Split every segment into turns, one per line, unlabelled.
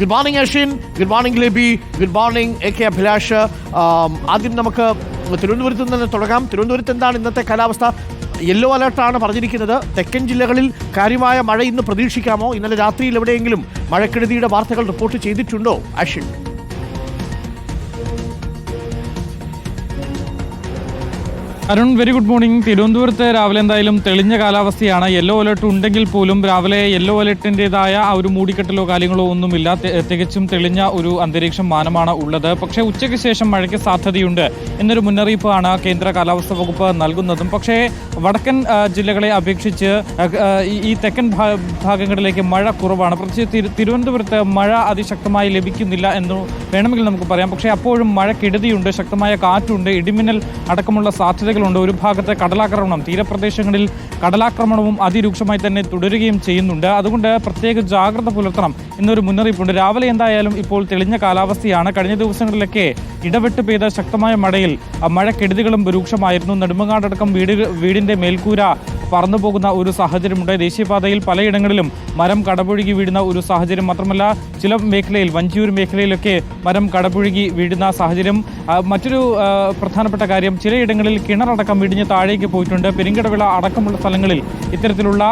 Good morning Ashin good morning Libi good morning A K Abhilash ആദ്യം നമുക്ക് തിരുവനന്തപുരത്ത് നിന്ന് തുടങ്ങാം. തിരുവനന്തപുരത്ത് എന്താണ് ഇന്നത്തെ കാലാവസ്ഥ? യെല്ലോ അലർട്ടാണ് പറഞ്ഞിരിക്കുന്നത്. തെക്കൻ ജില്ലകളിൽ കാര്യമായ മഴ ഇന്ന് പ്രതീക്ഷിക്കാമോ? ഇന്നലെ രാത്രിയിൽ എവിടെയെങ്കിലും മഴക്കെടുതിയുടെ വാർത്തകൾ റിപ്പോർട്ട് ചെയ്തിട്ടുണ്ടോ Ashin
Arun very good morning തിരുവനന്തപുരത്ത് രാവിലെ എന്തായാലും തെളിഞ്ഞ കാലാവസ്ഥയാണ്. യെല്ലോ അലർട്ട് ഉണ്ടെങ്കിൽ പോലും രാവിലെ യെല്ലോ അലർട്ടിന്റെതായ ആ ഒരു മൂടിക്കെട്ടലോ കാര്യങ്ങളോ ഒന്നുമില്ല. തികച്ചും തെളിഞ്ഞ ഒരു അന്തരീക്ഷം മാനമാണ് ഉള്ളത്. പക്ഷേ ഉച്ചയ്ക്ക് ശേഷം മഴയ്ക്ക് സാധ്യതയുണ്ട് എന്നൊരു മുന്നറിയിപ്പാണ് കേന്ദ്ര കാലാവസ്ഥാ വകുപ്പ് നൽകുന്നതും. പക്ഷേ വടക്കൻ ജില്ലകളെ അപേക്ഷിച്ച് ഈ- തെക്കൻ ഭാഗങ്ങളിലേക്ക് മഴ കുറവാണ്. പ്രത്യേകിച്ച് തിരു- തിരുവനന്തപുരത്ത് മഴ അതിശക്തമായി ലഭിക്കുന്നില്ല എന്ന് വേണമെങ്കിൽ നമുക്ക് പറയാം. പക്ഷേ അപ്പോഴും മഴ കെടുതിയുണ്ട് ശക്തമായ കാറ്റുണ്ട് ഇടിമിന്നൽ അടക്കമുള്ള സാധ്യതകളുണ്ട് ഒരു ഭാഗത്ത് കടലാക്രമണം തീരപ്രദേശങ്ങളിൽ കടലാക്രമണവും അതിരൂക്ഷമായി തന്നെ തുടരുകയും ചെയ്യുന്നുണ്ട്. അതുകൊണ്ട് പ്രത്യേക ജാഗ്രത പുലർത്തണം എന്നൊരു മുന്നറിയിപ്പുണ്ട്. രാവിലെ എന്തായാലും ഇപ്പോൾ തെളിഞ്ഞ കാലാവസ്ഥയാണ്. കഴിഞ്ഞ ദിവസങ്ങളിലൊക്കെ ഇടവിട്ട് പെയ്ത ശക്തമായ മഴയിൽ മഴക്കെടുതികളും രൂക്ഷമായിരുന്നു. നെടുമങ്ങാടടക്കം വീട് വീടിന്റെ മേൽക്കൂര പറന്നു പോകുന്ന ഒരു സാഹചര്യമുണ്ട്. ദേശീയപാതയിൽ പലയിടങ്ങളിലും മരം കടപുഴുകി വീഴുന്ന ഒരു സാഹചര്യം മാത്രമല്ല ചില മേഖലയിൽ വഞ്ചിയൂർ മേഖലയിലൊക്കെ മരം കടപുഴുകി വീഴുന്ന സാഹചര്യം. മറ്റൊരു പ്രധാനപ്പെട്ട കാര്യം ചിലയിടങ്ങളിൽ കിണറടക്കം വിടിഞ്ഞ് താഴേക്ക് പോയിട്ടുണ്ട്. പെരിങ്കടവിള അടക്കമുള്ള സ്ഥലങ്ങളിൽ ഇത്തരത്തിലുള്ള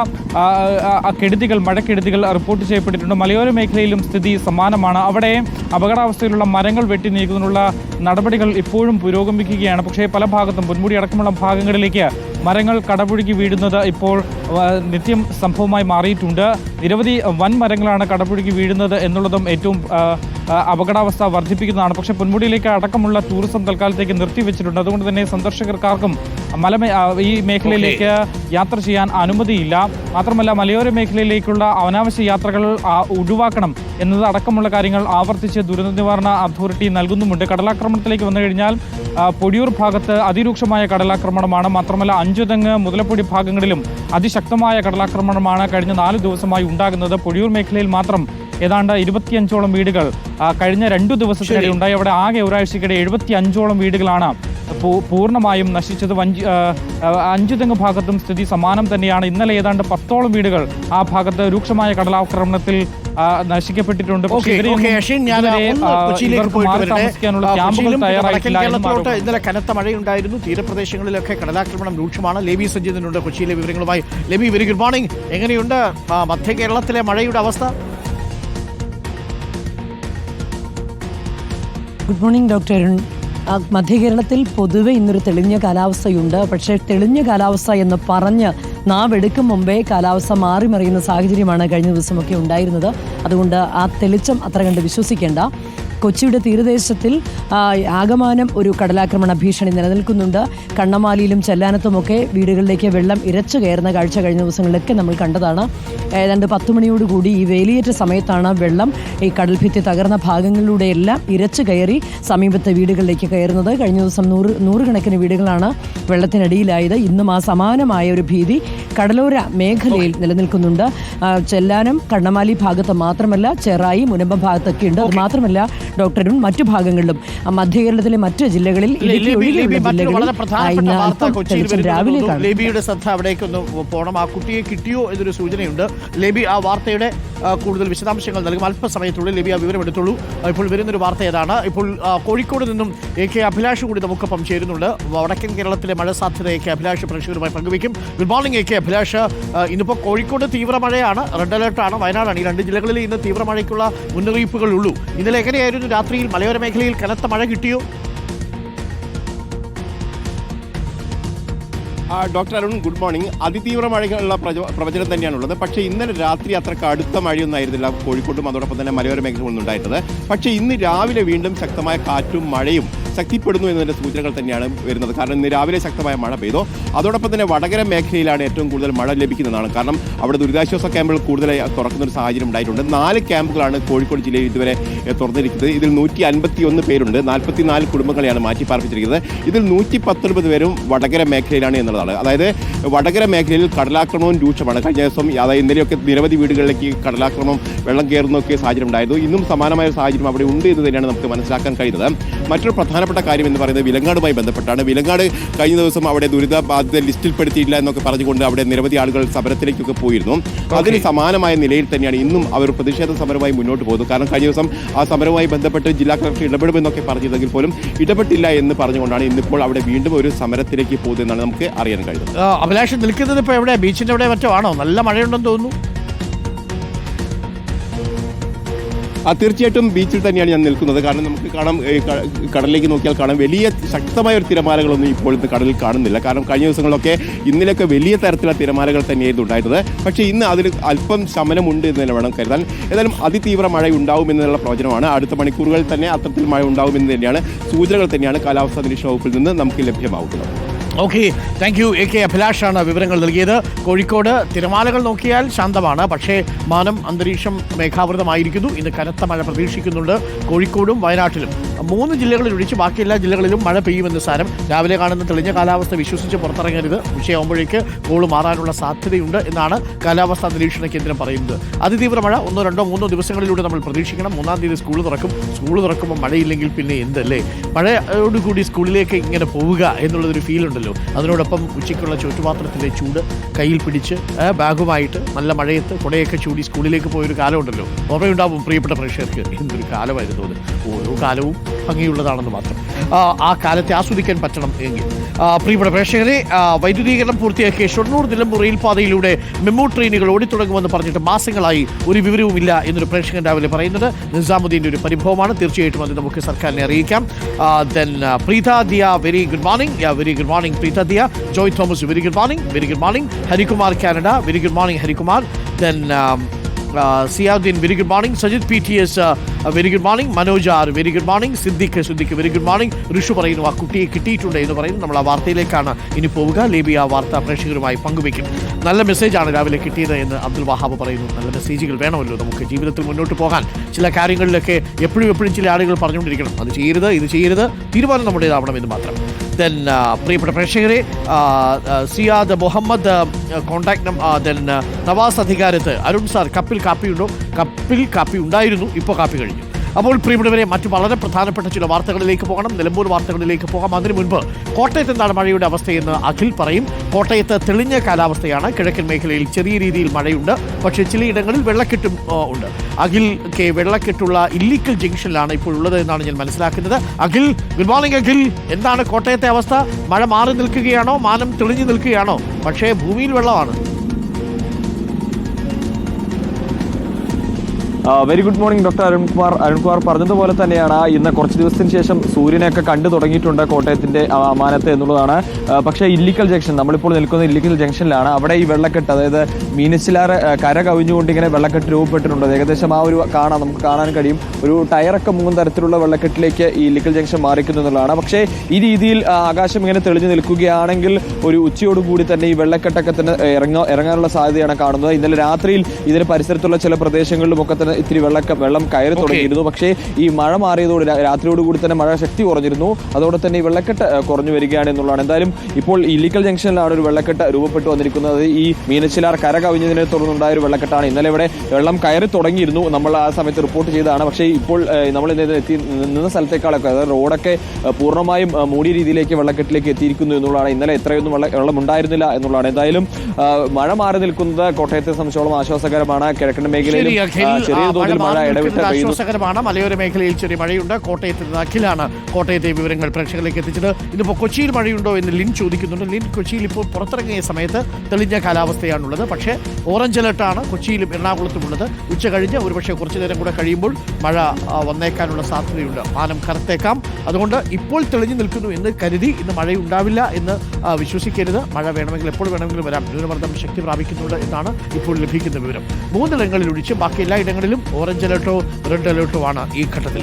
കെടുതികൾ മഴക്കെടുതികൾ റിപ്പോർട്ട് ചെയ്യപ്പെട്ടിട്ടുണ്ട്. മലയോര മേഖലയിലും സ്ഥിതി സമാനമാണ്. അവിടെ അപകടാവസ്ഥയിലുള്ള മരങ്ങൾ വെട്ടി നീക്കുന്നതിനുള്ള നടപടികൾ ഇപ്പോഴും പുരോഗമിക്കുകയാണ്. പക്ഷേ പല ഭാഗത്തും പൊന്മുടി അടക്കമുള്ള ഭാഗങ്ങളിലേക്ക് മരങ്ങൾ കടപുഴുകി വീഴുന്നത് ഇപ്പോൾ നിത്യം സംഭവമായി മാറിയിട്ടുണ്ട്. നിരവധി വൻ മരങ്ങളാണ് കടപുഴുകി വീഴുന്നത് എന്നുള്ളതും ഏറ്റവും അപകടാവസ്ഥ വർദ്ധിപ്പിക്കുന്നതാണ്. പക്ഷേ പൊന്മുടിയിലേക്ക് അടക്കമുള്ള ടൂറിസം തൽക്കാലത്തേക്ക് നിർത്തിവെച്ചിട്ടുണ്ട്. അതുകൊണ്ട് തന്നെ സന്ദർശകർക്കാർക്കും മല ഈ മേഖലയിലേക്ക് യാത്ര ചെയ്യാൻ അനുമതിയില്ല. മാത്രമല്ല മലയോര മേഖലയിലേക്കുള്ള അനാവശ്യ യാത്രകൾ ഒഴിവാക്കണം എന്നത് അടക്കമുള്ള കാര്യങ്ങൾ ആവർത്തിച്ച് ദുരന്ത നിവാരണ അതോറിറ്റി നൽകുന്നുമുണ്ട്. കടലാക്രമണത്തിലേക്ക് വന്നു കഴിഞ്ഞാൽ പൊടിയൂർ ഭാഗത്ത് അതിരൂക്ഷമായ കടലാക്രമണമാണ്. മാത്രമല്ല അഞ്ചുതെങ്ങ് മുതലപ്പൊടി ഭാഗങ്ങളിലും അതിശക്തമായ കടലാക്രമണമാണ് കഴിഞ്ഞ നാല് ദിവസമായി ഉണ്ടാകുന്നത്. പൊടിയൂർ മേഖലയിൽ മാത്രം ഏതാണ്ട് ഇരുപത്തിയഞ്ചോളം വീടുകൾ കഴിഞ്ഞ രണ്ടു ദിവസത്തിനിടെ ഉണ്ടായി. അവിടെ ആകെ ഒരാഴ്ചക്കിടെ എഴുപത്തി അഞ്ചോളം വീടുകളാണ് പൂർണമായും നശിച്ചത്. വഞ്ചി ആ, അഞ്ചുതെങ്ങ് ഭാഗത്തും സ്ഥിതി സമാനം തന്നെയാണ്. ഇന്നലെ ഏതാണ്ട് പത്തോളം വീടുകൾ ആ ഭാഗത്ത് രൂക്ഷമായ കടലാക്രമണത്തിൽ നശിക്കപ്പെട്ടിട്ടുണ്ട്.
ഇന്നലെ കനത്ത മഴയുണ്ടായിരുന്നു. തീരപ്രദേശങ്ങളിലൊക്കെ കടലാക്രമണം രൂക്ഷമാണ്. ലേബി സഞ്ജിതനുണ്ട് കൊച്ചിയിലെ വിവരങ്ങളുമായി ലേബി വെരി ഗുഡ് മോർണിംഗ്. എങ്ങനെയുണ്ട് മധ്യ കേരളത്തിലെ മഴയുടെ അവസ്ഥ?
ഗുഡ് മോർണിംഗ് ഡോക്ടർ അരുൺ മധ്യകേരളത്തിൽ പൊതുവെ ഇന്നൊരു തെളിഞ്ഞ കാലാവസ്ഥയുണ്ട്. പക്ഷേ തെളിഞ്ഞ കാലാവസ്ഥ എന്ന് പറഞ്ഞ് നാവെടുക്കും മുമ്പേ കാലാവസ്ഥ മാറി മറിയുന്ന സാഹചര്യമാണ് കഴിഞ്ഞ ദിവസമൊക്കെ ഉണ്ടായിരുന്നത്. അതുകൊണ്ട് ആ തെളിച്ചം അത്ര കണ്ട് വിശ്വസിക്കേണ്ട. കൊച്ചിയുടെ തീരദേശത്തിൽ ആഗമാനം ആകമാനം ഒരു കടലാക്രമണ ഭീഷണി നിലനിൽക്കുന്നുണ്ട്. കണ്ണമാലിയിലും ചെല്ലാനത്തുമൊക്കെ വീടുകളിലേക്ക് വെള്ളം ഇരച്ചു കയറുന്ന കാഴ്ച കഴിഞ്ഞ ദിവസങ്ങളിലൊക്കെ നമ്മൾ കണ്ടതാണ്. ഏതാണ്ട് പത്ത് മണിയോടുകൂടി ഈ വേലിയേറ്റ സമയത്താണ് വെള്ളം ഈ കടൽഭിത്തി തകർന്ന ഭാഗങ്ങളിലൂടെയെല്ലാം ഇരച്ചു കയറി സമീപത്തെ വീടുകളിലേക്ക് കയറുന്നത്. കഴിഞ്ഞ ദിവസം നൂറ് നൂറുകണക്കിന് വീടുകളാണ് വെള്ളത്തിനടിയിലായത്. ഇന്നും ആ സമാനമായ ഒരു ഭീതി കടലോര മേഖലയിൽ നിലനിൽക്കുന്നുണ്ട്. ചെല്ലാനം കണ്ണമാലി ഭാഗത്ത് മാത്രമല്ല ചെറായി മുനമ്പം ഭാഗത്തൊക്കെ ഉണ്ട് അത് മാത്രമല്ല ഡോക്ടറും മറ്റു ഭാഗങ്ങളിലും. മധ്യകേരളത്തിലെ മറ്റു ജില്ലകളിൽ ഇടുക്കി ഒഴികെയുള്ള ജില്ലകളിൽ രാവിലെ.
ലേബിയുടെ ശ്രദ്ധ അവിടേക്കൊന്ന് പോകണം ആ കുട്ടിയെ കിട്ടിയോ എന്നൊരു സൂചനയുണ്ട്. ലേബി ആ വാർത്തയുടെ കൂടുതൽ വിശദാംശങ്ങൾ നൽകും. അല്പസമയത്തുള്ളിൽ ലേബി ആ വിവരം എടുത്തുള്ളൂ. ഇപ്പോൾ വരുന്നൊരു വാർത്ത ഏതാണ്? ഇപ്പോൾ കോഴിക്കോട് നിന്നും എ കെ അഭിലാഷ് കൂടി നമുക്കൊപ്പം ചേരുന്നുണ്ട്. വടക്കൻ കേരളത്തിലെ മഴ സാധ്യത എ കെ അഭിലാഷ് പ്രേക്ഷകരുമായി പങ്കുവയ്ക്കും. Good morning A K Abhilash. ഇന്നിപ്പോൾ കോഴിക്കോട് തീവ്ര മഴയാണ് റെഡ് അലർട്ടാണ് വയനാടാണ്. ഈ രണ്ട് ജില്ലകളിൽ ഇന്ന് തീവ്ര മഴയ്ക്കുള്ള മുന്നറിയിപ്പുകൾ ഉള്ളൂ ഇന്നലെ എങ്ങനെയായിരുന്നു രാത്രിയിൽ മലയോര മേഖലയിൽ കനത്ത മഴ കിട്ടിയോ?
Doctor Arun good morning. അതിതീവ്ര മഴയ്ക്കുള്ള പ്രച- പ്രവചനം തന്നെയാണുള്ളത്. പക്ഷേ ഇന്നലെ രാത്രി അത്ര കടുത്ത മഴയൊന്നും ആയിരുന്നില്ല കോഴിക്കോട്ടും അതോടൊപ്പം തന്നെ മലയോര മേഖലകളൊന്നും ഉണ്ടായിട്ടത് പക്ഷേ ഇന്ന് രാവിലെ വീണ്ടും ശക്തമായ കാറ്റും മഴയും ശക്തിപ്പെടുന്നു എന്നതിന്റെ സൂചനകൾ തന്നെയാണ് വരുന്നത്. കാരണം ഇന്ന് രാവിലെ ശക്തമായ മഴ പെയ്തു. അതോടൊപ്പം തന്നെ വടകര മേഖലയിലാണ് ഏറ്റവും കൂടുതൽ മഴ ലഭിക്കുന്നതാണ്. കാരണം അവിടെ ദുരിതാശ്വാസ ക്യാമ്പുകൾ കൂടുതലായി തുറക്കുന്ന ഒരു സാഹചര്യം ഉണ്ടായിട്ടുണ്ട്. നാല് ക്യാമ്പുകളാണ് കോഴിക്കോട് ജില്ലയിൽ ഇതുവരെ തുറന്നിരിക്കുന്നത്. ഇതിൽ നൂറ്റി അൻപത്തി ഒന്ന് പേരുണ്ട്. നാൽപ്പത്തി നാല് കുടുംബങ്ങളെയാണ് മാറ്റി പാർപ്പിച്ചിരിക്കുന്നത് ഇതിൽ നൂറ്റി പത്തൊൻപത് പേരും വടകര മേഖലയിലാണ് എന്നുള്ളതാണ്. അതായത് വടകര മേഖലയിൽ കടലാക്രമണവും രൂക്ഷമാണ്. കഴിഞ്ഞ ദിവസം അതായത് ഇന്നലെയൊക്കെ നിരവധി വീടുകളിലേക്ക് കടലാക്രമണം വെള്ളം കയറുന്നൊക്കെ സാഹചര്യം ഉണ്ടായിരുന്നു. ഇന്നും സമാനമായ സാഹചര്യം അവിടെ ഉണ്ട് എന്ന് തന്നെയാണ് നമുക്ക് മനസ്സിലാക്കാൻ കഴിയുന്നത്. മറ്റൊരു പ്രധാനപ്പെട്ട കാര്യം എന്ന് പറയുന്നത് വിലങ്ങാടുമായി ബന്ധപ്പെട്ടാണ്. വിലങ്ങാട് കഴിഞ്ഞ ദിവസം അവിടെ ദുരിതബാധിത ലിസ്റ്റിൽ ലിസ്റ്റിൽപ്പെടുത്തിയില്ല എന്നൊക്കെ പറഞ്ഞുകൊണ്ട് അവിടെ നിരവധി ആളുകൾ സമരത്തിലേക്കൊക്കെ പോയിരുന്നു. അതിന് സമാനമായ നിലയിൽ തന്നെയാണ് ഇന്നും അവർ പ്രതിഷേധ സമരമായി മുന്നോട്ട് പോകുന്നത്. കാരണം കഴിഞ്ഞ ദിവസം ആ സമരവുമായി ബന്ധപ്പെട്ട് ജില്ലാ കളക്ടർ ഇടപെടുമെന്നൊക്കെ പറഞ്ഞിരുന്നെങ്കിൽ പോലും ഇടപെട്ടില്ല എന്ന് പറഞ്ഞുകൊണ്ടാണ് ഇന്നിപ്പോൾ അവിടെ വീണ്ടും ഒരു സമരത്തിലേക്ക് പോകുന്നതെന്നാണ് നമുക്ക് അറിയാൻ കഴിയുന്നത്
അഭിലാഷം അഭിലാഷ് നിൽക്കുന്നത് ഇപ്പോൾ എവിടെ? ബീച്ചിന്റെ എവിടെ മറ്റോ? ആണോ? നല്ല മഴയുണ്ടെന്ന് തോന്നുന്നു.
തീർച്ചയായിട്ടും ബീച്ചിൽ തന്നെയാണ് ഞാൻ നിൽക്കുന്നത്. കാരണം നമുക്ക് കാണാം കടലിലേക്ക് നോക്കിയാൽ കാണാം. വലിയ ശക്തമായ ഒരു തിരമാലകളൊന്നും ഇപ്പോൾ ഇന്ന് കടലിൽ കാണുന്നില്ല. കാരണം കഴിഞ്ഞ ദിവസങ്ങളിലൊക്കെ ഇന്നലെയൊക്കെ വലിയ തരത്തിലുള്ള തിരമാലകൾ തന്നെയായിരുന്നു ഉണ്ടായിരുന്നത്. പക്ഷേ ഇന്ന് അതിൽ അല്പം ശമനമുണ്ട് എന്ന് തന്നെ വേണം കരുതാൻ. ഏതായാലും അതിതീവ്ര മഴ ഉണ്ടാവും എന്നുള്ള പ്രവചനമാണ്. അടുത്ത മണിക്കൂറുകളിൽ തന്നെ അത്തരത്തിൽ മഴ ഉണ്ടാവുമെന്ന് തന്നെയാണ് സൂചനകൾ തന്നെയാണ് കാലാവസ്ഥാ നിരീക്ഷണ വകുപ്പിൽ നിന്ന് നമുക്ക് ലഭ്യമാവുന്നത്.
Okay thank you A K അഭിലാഷാണ് വിവരങ്ങൾ നൽകിയത്. കോഴിക്കോട് തിരമാലകൾ നോക്കിയാൽ ശാന്തമാണ്. പക്ഷേ മാനം അന്തരീക്ഷം മേഘാവൃതമായിരിക്കുന്നു. ഇന്ന് കനത്ത മഴ പ്രതീക്ഷിക്കുന്നുണ്ട്. കോഴിക്കോടും വയനാട്ടിലും. മൂന്ന് ജില്ലകളിൽ ഒഴിച്ച് ബാക്കി എല്ലാ ജില്ലകളിലും മഴ പെയ്യുമെന്ന് സാരം. രാവിലെ കാണുന്ന തെളിഞ്ഞ കാലാവസ്ഥ വിശ്വസിച്ച് പുറത്തിറങ്ങരുത്. ഉച്ചയാകുമ്പോഴേക്ക് കോൾ മാറാനുള്ള സാധ്യതയുണ്ട് എന്നാണ് കാലാവസ്ഥാ നിരീക്ഷണ കേന്ദ്രം പറയുന്നത്. അതിതീവ്ര മഴ ഒന്നോ രണ്ടോ മൂന്നോ ദിവസങ്ങളിലൂടെ നമ്മൾ പ്രതീക്ഷിക്കണം. മൂന്നാം തീയതി സ്കൂൾ തുറക്കും. സ്കൂൾ തുറക്കുമ്പോൾ മഴയില്ലെങ്കിൽ പിന്നെ എന്തല്ലേ? മഴയോടുകൂടി സ്കൂളിലേക്ക് ഇങ്ങനെ പോവുക എന്നുള്ളൊരു ഫീൽ ഉണ്ടല്ലോ. അതിനോടൊപ്പം ഉച്ചയ്ക്കുള്ള ചുറ്റുപാത്രത്തിലെ ചൂട് കയ്യിൽ പിടിച്ച് ബാഗുമായിട്ട് നല്ല മഴയത്ത് കുടയൊക്കെ ചൂടി സ്കൂളിലേക്ക് പോയൊരു കാലമുണ്ടല്ലോ ഓർമ്മയുണ്ടാവും പ്രിയപ്പെട്ട പ്രേക്ഷകർക്ക്. എന്തൊരു കാലമായിരുന്നു അത്. ഓരോ കാലവും ഭംഗിയുള്ളതാണെന്ന് മാത്രം. ആ, കാലത്തെ ആസ്വദിക്കാൻ പറ്റണം എങ്കിൽ. പ്രിയപ്പെട്ട പ്രേക്ഷകരെ വൈദ്യുതീകരണം പൂർത്തിയാക്കിയ ഷൊർണൂർ നിലമ്പൂർ റെയിൽപാതയിലൂടെ മെമു ട്രെയിനുകൾ ഓടിത്തുടങ്ങുമെന്ന് പറഞ്ഞിട്ട് മാസങ്ങളായി ഒരു വിവരവുമില്ല എന്നൊരു പ്രേക്ഷകൻ രാവിലെ പറയുന്നത്. നിസാമുദ്ദീന്റെ ഒരു പരിഭവമാണ്. തീർച്ചയായിട്ടും അത് നമുക്ക് സർക്കാരിനെ അറിയിക്കാം. Then Preetha Diya very good morning very good morning Preetha Diya. Joy Thomas very good morning very good morning Harikumar Canada very good morning Harikumar. Then Ziyaddin very good morning Sajith P T S very good morning Manoj R very good morning Siddique Siddique very good morning Rishu പറയുന്നു ആ കുട്ടിയെ കിട്ടിയിട്ടുണ്ട് എന്ന് പറയുന്നു. നമ്മൾ ആ വാർത്തയിലേക്കാണ് ഇനി പോവുക. ലേബി ആ വാർത്ത പ്രേക്ഷകരുമായി പങ്കുവയ്ക്കും നല്ല മെസ്സേജാണ് രാവിലെ കിട്ടിയത് എന്ന് അബ്ദുൽ വഹാബ് പറയുന്നു. നല്ല മെസ്സേജുകൾ വേണമല്ലോ നമുക്ക് ജീവിതത്തിൽ മുന്നോട്ട് പോകാൻ. ചില കാര്യങ്ങളിലൊക്കെ എപ്പോഴും എപ്പോഴും ചില ആളുകൾ പറഞ്ഞുകൊണ്ടിരിക്കണം. അത് ചെയ്യരുത് ഇത് ചെയ്യരുത്. തീരുമാനം നമ്മുടേതാവണം എന്ന് മാത്രം. ദെൻ പ്രിയപ്പെട്ട പ്രേക്ഷകരെ Siyad Muhammad contact then Navas Adhikarath Arun sir കപ്പിൽ കാപ്പിയുണ്ടോ? കപ്പിൽ കാപ്പി ഉണ്ടായിരുന്നു ഇപ്പോൾ കാപ്പി കഴിഞ്ഞു. അപ്പോൾ പ്രിയപ്പെട്ടവരെ മറ്റു വളരെ പ്രധാനപ്പെട്ട ചില വാർത്തകളിലേക്ക് പോകണം. നിലമ്പൂർ വാർത്തകളിലേക്ക് പോകാം. അതിനു മുൻപ് കോട്ടയത്ത് എന്താണ് മഴയുടെ അവസ്ഥയെന്ന് അഖിൽ പറയും. കോട്ടയത്ത് തെളിഞ്ഞ കാലാവസ്ഥയാണ്. കിഴക്കൻ മേഖലയിൽ ചെറിയ രീതിയിൽ മഴയുണ്ട്. പക്ഷേ ചിലയിടങ്ങളിൽ വെള്ളക്കെട്ടും ഉണ്ട്. അഖിൽ കെ വെള്ളക്കെട്ടുള്ള ഇല്ലിക്കൽ ജംഗ്ഷനിലാണ് ഇപ്പോൾ ഉള്ളത് എന്നാണ് ഞാൻ മനസ്സിലാക്കുന്നത്. Akhil good morning Akhil. എന്താണ് കോട്ടയത്തെ അവസ്ഥ? മഴ മാറി നിൽക്കുകയാണോ? മാനം തെളിഞ്ഞു നിൽക്കുകയാണോ? പക്ഷേ ഭൂമിയിൽ വെള്ളമാണ്.
Very good morning doctor Arunkumar Arunkumar പറഞ്ഞതുപോലെ തന്നെയാണ്. ഇന്ന് കുറച്ച് ദിവസത്തിന് ശേഷം സൂര്യനെയൊക്കെ കണ്ടു തുടങ്ങിയിട്ടുണ്ട് കോട്ടയത്തിന്റെ അമാനത്ത് എന്നുള്ളതാണ്. പക്ഷേ ഇല്ലിക്കൽ ജംഗ്ഷൻ നമ്മളിപ്പോൾ നിൽക്കുന്ന ഇല്ലിക്കൽ ജംഗ്ഷനിലാണ്. അവിടെ ഈ വെള്ളക്കെട്ട് അതായത് മീനച്ചിലാറ് കര കവിഞ്ഞുകൊണ്ട് ഇങ്ങനെ വെള്ളക്കെട്ട് രൂപപ്പെട്ടിട്ടുണ്ട്. ഏകദേശം ആ ഒരു കാണാം നമുക്ക് കാണാൻ കഴിയും. ഒരു ടയറൊക്കെ മൂന്ന് തരത്തിലുള്ള വെള്ളക്കെട്ടിലേക്ക് ഈ ഇല്ലിക്കൽ ജംഗ്ഷൻ മാറിക്കുന്നു എന്നുള്ളതാണ്. പക്ഷേ ഈ രീതിയിൽ ആകാശം ഇങ്ങനെ തെളിഞ്ഞു നിൽക്കുകയാണെങ്കിൽ ഒരു ഉച്ചയോടുകൂടി തന്നെ ഈ വെള്ളക്കെട്ടൊക്കെ തന്നെ ഇറങ്ങാ ഇറങ്ങാനുള്ള സാധ്യതയാണ് കാണുന്നത്. ഇന്നലെ രാത്രിയിൽ ഇതിന് പരിസരത്തുള്ള ചില പ്രദേശങ്ങളിലും ഒക്കെ തന്നെ ഇത്തിരി വെള്ളക്ക വെള്ളം കയറി തുടങ്ങിയിരുന്നു. പക്ഷേ ഈ മഴ മാറിയതോടെ രാത്രിയോടുകൂടി തന്നെ മഴ ശക്തി കുറഞ്ഞിരുന്നു. അതോടെ തന്നെ ഈ വെള്ളക്കെട്ട് കുറഞ്ഞു വരികയാണ് എന്നുള്ളതാണ്. എന്തായാലും ഇപ്പോൾ ഇല്ലിക്കൽ ജംഗ്ഷനിലാണ് ഒരു വെള്ളക്കെട്ട് രൂപപ്പെട്ടു വന്നിരിക്കുന്നത്. ഈ മീനച്ചിലാർ കര കവിഞ്ഞതിനെ തുടർന്നുണ്ടായ ഒരു വെള്ളക്കെട്ടാണ്. ഇന്നലെ ഇവിടെ വെള്ളം കയറി തുടങ്ങിയിരുന്നു. നമ്മൾ ആ സമയത്ത് റിപ്പോർട്ട് ചെയ്തതാണ്. പക്ഷേ ഇപ്പോൾ നമ്മൾ എത്തി നിന്ന സ്ഥലത്തേക്കാളൊക്കെ അതായത് റോഡൊക്കെ പൂർണമായും മൂടിയ രീതിയിലേക്ക് വെള്ളക്കെട്ടിലേക്ക് എത്തിയിരിക്കുന്നു എന്നുള്ളതാണ്. ഇന്നലെ എത്രയൊന്നും വെള്ള വെള്ളം ഉണ്ടായിരുന്നില്ല എന്നുള്ളതാണ്. എന്തായാലും മഴ മാറി നിൽക്കുന്നത് കോട്ടയത്തെ സംബന്ധിച്ചോളം ആശ്വാസകരമാണ്. കിഴക്കൻ മേഖലയിലും ചെറിയ
ആ,
തോതിൽ മഴ
മാറി
ഇടവിട്ട്
ആശ്വാസകരമാണ്. മലയോര മേഖലയിൽ ചെറിയ മഴയുണ്ട്. കോട്ടയത്ത് നിന്ന് അഖിലാണ് കോട്ടയത്തെ വിവരങ്ങൾ പ്രേക്ഷകരിലേക്ക് എത്തിച്ചത്. ഇതിപ്പോൾ കൊച്ചിയിൽ മഴയുണ്ടോ എന്ന് ലിൻ ചോദിക്കുന്നുണ്ട്. ലിൻ കൊച്ചിയിൽ ഇപ്പോൾ പുറത്തിറങ്ങിയ സമയത്ത് തെളിഞ്ഞ കാലാവസ്ഥയാണുള്ളത്. പക്ഷേ ഓറഞ്ച് അലർട്ടാണ് കൊച്ചിയിലും എറണാകുളത്തുമുള്ളത് ഉച്ച കഴിഞ്ഞ് ഒരുപക്ഷെ കുറച്ചു നേരം കൂടെ കഴിയുമ്പോൾ മഴ വന്നേക്കാനുള്ള സാധ്യതയുണ്ട്. മാനം കറുത്തേക്കാം. അതുകൊണ്ട് ഇപ്പോൾ തെളിഞ്ഞു നിൽക്കുന്നു എന്ന് കരുതി ഇന്ന് മഴയുണ്ടാവില്ല എന്ന് വിശ്വസിക്കരുത്. മഴ വേണമെങ്കിൽ എപ്പോൾ വേണമെങ്കിലും വരാം. ന്യൂനമർദ്ദം ശക്തി പ്രാപിക്കുന്നുണ്ട് എന്നാണ് ഇപ്പോൾ ലഭിക്കുന്ന വിവരം. മൂന്നിടങ്ങളിൽ ഒഴിച്ച് ബാക്കി എല്ലാ ഇടങ്ങളിലും ഓറഞ്ച് അലർട്ടോ റെഡ് അലേർട്ടോ ആണ് ഈ ഘട്ടത്തിൽ.